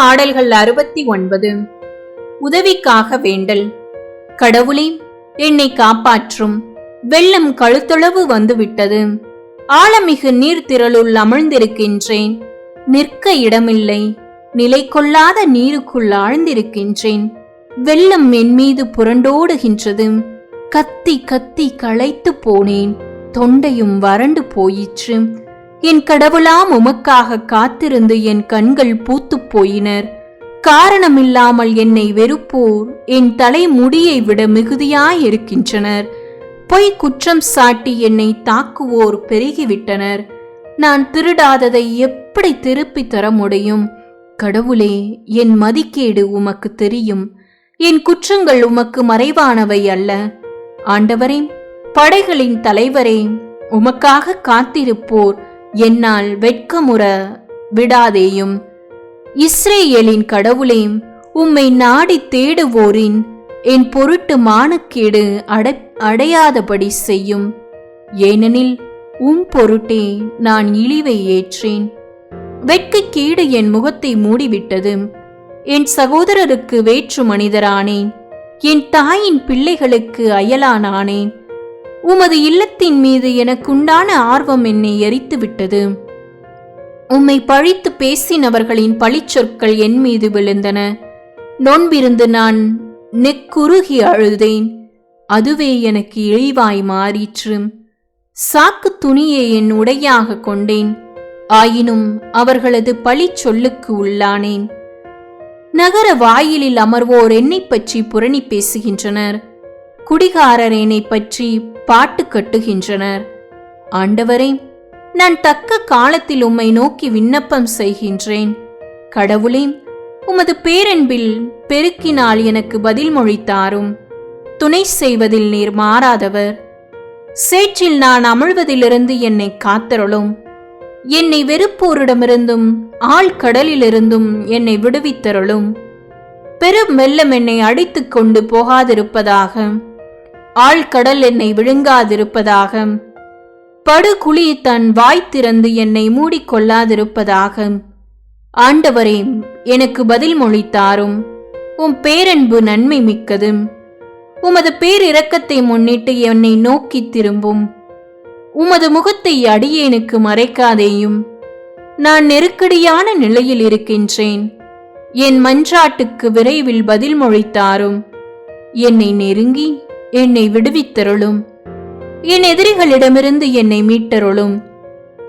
பாடல்கள் அறுபத்தி ஒன்பது. உதவிக்காக வேண்டல். கடவுளே என்னை காப்பாற்றும். வெள்ளம் கழுத்தளவு வந்துவிட்டது. ஆழமிகு நீர்த்திரளுள் அமிழ்ந்திருக்கின்றேன். நிற்க இடமில்லை. நிலை கொள்ளாத நீருக்குள் ஆழ்ந்திருக்கின்றேன். வெள்ளம் என் மீது புரண்டோடுகின்றது. கத்தி கத்தி களைத்து போனேன். தொண்டையும் வறண்டு போயிற்று. என் கடவுளாம் உமக்காக காத்திருந்து என் கண்கள் பூத்துப் போயினர். காரணமில்லாமல் என்னை வெறுப்போர் என் தலை முடியை விட மிகுதியாயிருக்கின்றனர். பொய் குற்றம் சாட்டி என்னை தாக்குவோர் பெருகிவிட்டனர். நான் திருடாததை எப்படி திருப்பித் தர முடியும்? கடவுளே என் மதிக்கேடு உமக்கு தெரியும். என் குற்றங்கள் உமக்கு மறைவானவை அல்ல. ஆண்டவரே படைகளின் தலைவரே உமக்காக காத்திருப்போர் என்னால் வெட்கமுற விடாதேயும். இஸ்ரேலின் கடவுளே உம்மை நாடி தேடுவோரின் என் பொருட்டு மானக்கேடு அடை அடையாதபடி செய்யும். ஏனெனில் உம் பொருட்டே நான் இழிவை ஏற்றேன். வெட்கக்கேடு என் முகத்தை மூடிவிட்டது. என் சகோதரருக்கு வேற்று மனிதரானேன். என் தாயின் பிள்ளைகளுக்கு அயலானானேன். உமது இல்லத்தின் மீது எனக்குண்டான ஆர்வம் என்னை எரித்து விட்டது உம்மை பழித்து பேசினவர்களின் பழிச்சொற்கள் என் மீது விழுந்தன. நொன்பிருந்து நான் நெக்குருகி அழுதேன். அதுவே எனக்கு இழிவாய் மாறிற்று. சாக்கு துணியை என் உடையாக கொண்டேன். ஆயினும் அவர்களது பழிச்சொல்லுக்கு உள்ளானேன். நகர வாயிலில் அமர்வோர் என்னை பற்றி புரணி பேசுகின்றனர். குடிகாரர் என்னை பற்றி பாட்டு கட்டுகின்றனர். ஆண்டவரே நான் தக்க காலத்தில் உம்மை நோக்கி விண்ணப்பம் செய்கின்றேன். கடவுளே உமது பேரன்பில் பெருக்கினால் எனக்கு பதில் மொழித்தாரும். துணை செய்வதில் நீர் மாறாதவர். சேற்றில் நான் அமிழ்வதிலிருந்து என்னை காத்தருளும். என்னை வெறுப்போரிடமிருந்தும் ஆழ்கடலிலிருந்தும் என்னை விடுவித்தருளும். பெரும் வெள்ளம் என்னை அடித்துக் கொண்டு போகாதிருப்பதாக ஆழ்கடல் என்னை விழுங்காதிருப்பதாக. படுகுழி தன் வாய் திறந்து என்னை மூடிக்கொள்ளாதிருப்பதாக. ஆண்டவரே எனக்கு பதில் மொழித்தாரும். உம் பேரன்பு நன்மை மிக்கது உமது பேரிரக்கத்தை முன்னிட்டு என்னை நோக்கித் திரும்பும். உமது முகத்தை அடியேனுக்கு மறைக்காதேயும். நான் நெருக்கடியான நிலையில் இருக்கின்றேன். என் மன்றாட்டுக்கு விரைவில் பதில் மொழித்தாரும். என்னை நெருங்கி என்னை விடுவித்தருளும். என் எதிரிகளிடமிருந்து என்னை மீட்டருளும்.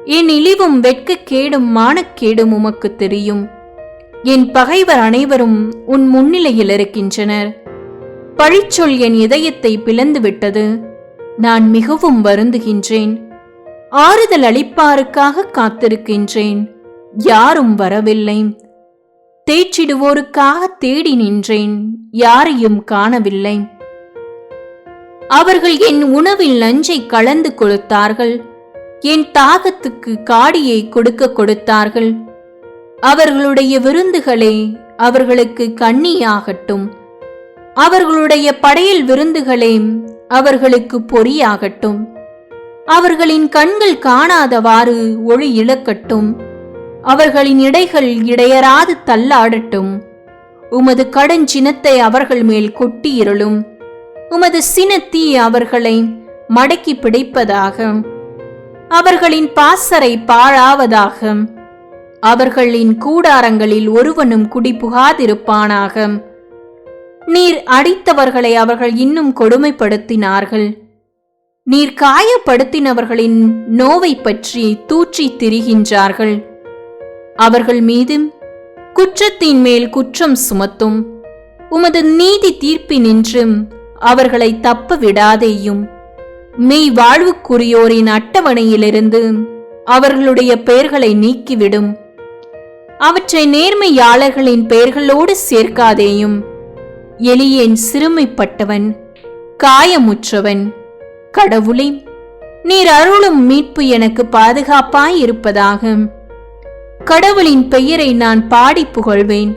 என் இழிவும் வெட்கக்கேடும் மானக்கேடும் உமக்கு தெரியும். என் பகைவர் அனைவரும் உன் முன்னிலையில் இருக்கின்றனர். பழிச்சொல் என் இதயத்தை பிளந்து விட்டது நான் மிகவும் வருந்துகின்றேன். ஆறுதல் அளிப்பாருக்காக காத்திருக்கின்றேன். யாரும் வரவில்லை. தேற்றிடுவோருக்காக தேடி நின்றேன். யாரையும் காணவில்லை. அவர்கள் என் உணவில் நஞ்சை கலந்து கொடுத்தார்கள் என் தாகத்துக்கு காடியை கொடுக்க கொடுத்தார்கள். அவர்களுடைய விருந்துகளே அவர்களுக்கு கண்ணியாகட்டும். அவர்களுடைய படையல் விருந்துகளே அவர்களுக்கு பொறியாகட்டும். அவர்களின் கண்கள் காணாதவாறு ஒளி இழக்கட்டும். அவர்களின் இடைகள் இடையராது தள்ளாடட்டும். உமது கடஞ்சினத்தை அவர்கள் மேல் கொட்டியிருளும். உமது சினத்தீ அவர்களை மடக்கி பிடிப்பதாக. அவர்களின் பாசறை பாழாவதாக. அவர்களின் கூடாரங்களில் ஒருவனும் குடிபுகாதிருப்பானாக. நீர் அடித்தவர்களை அவர்கள் இன்னும் கொடுமைப்படுத்தினார்கள். நீர் காயப்படுத்தினவர்களின் நோவை பற்றி தூற்றி திரிகின்றார்கள். அவர்கள் மீது குற்றத்தின் மேல் குற்றம் சுமத்தும். உமது நீதி தீர்ப்பினின்றும் அவர்களை தப்ப விடாதேயும். மெய் வாழ்வுக்குரியோரின் அட்டவணையிலிருந்து அவர்களுடைய பெயர்களை நீக்கிவிடும். அவற்றை நேர்மையாளர்களின் பெயர்களோடு சேர்க்காதேயும். எளியேன் சிறுமைப்பட்டவன் காயமுற்றவன் கடவுளே நீர் அருளும் மீட்பு எனக்கு பாதுகாப்பாய் இருப்பதாக கடவுளின் பெயரை நான் பாடி புகழ்வேன்.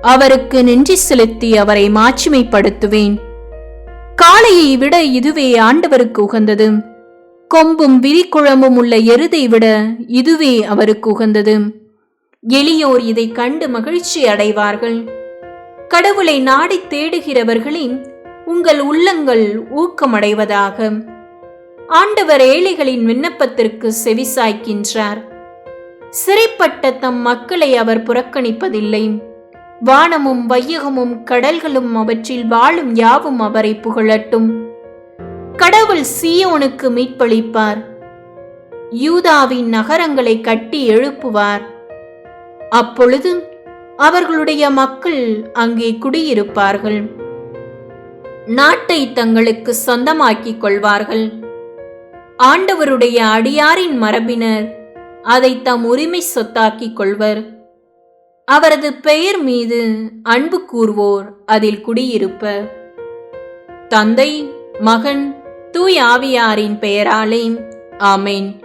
அவருக்கு நன்றி செலுத்தி அவரை மாட்சிமைப்படுத்துவேன். காளையை விட இதுவே ஆண்டவருக்கு உகந்தது. கொம்பும் விரிக்குழம்பும் உள்ள எருதை விட இதுவே அவருக்கு உகந்தது. எளியோர் இதை கண்டு மகிழ்ச்சி அடைவார்கள். கடவுளை நாடி தேடுகிறவர்களின் உங்கள் உள்ளங்கள் ஊக்கமடைவதாக. ஆண்டவர் ஏழைகளின் விண்ணப்பத்திற்கு செவிசாய்க்கின்றார். சிறைப்பட்ட தம் மக்களை அவர் புறக்கணிப்பதில்லை. வானமும் வையகமும் கடல்களும் அவற்றில் வாழும் யாவும் அவரை புகழட்டும். கடவுள் சீயோனுக்கு மீட்பளிப்பார். யூதாவின் நகரங்களை கட்டி எழுப்புவார். அப்பொழுது அவர்களுடைய மக்கள் அங்கே குடியிருப்பார்கள். நாட்டை தங்களுக்கு சொந்தமாக்கிக் கொள்வார்கள். ஆண்டவருடைய அடியாரின் மரபினர் அதை தம் உரிமை சொத்தாக்கிக் கொள்வர். அவரது பெயர் மீது அன்பு கூர்வோர் அதில் குடியிருப்பர். தந்தை மகன் தூய் ஆவியாரின் பெயராலே ஆமேன்.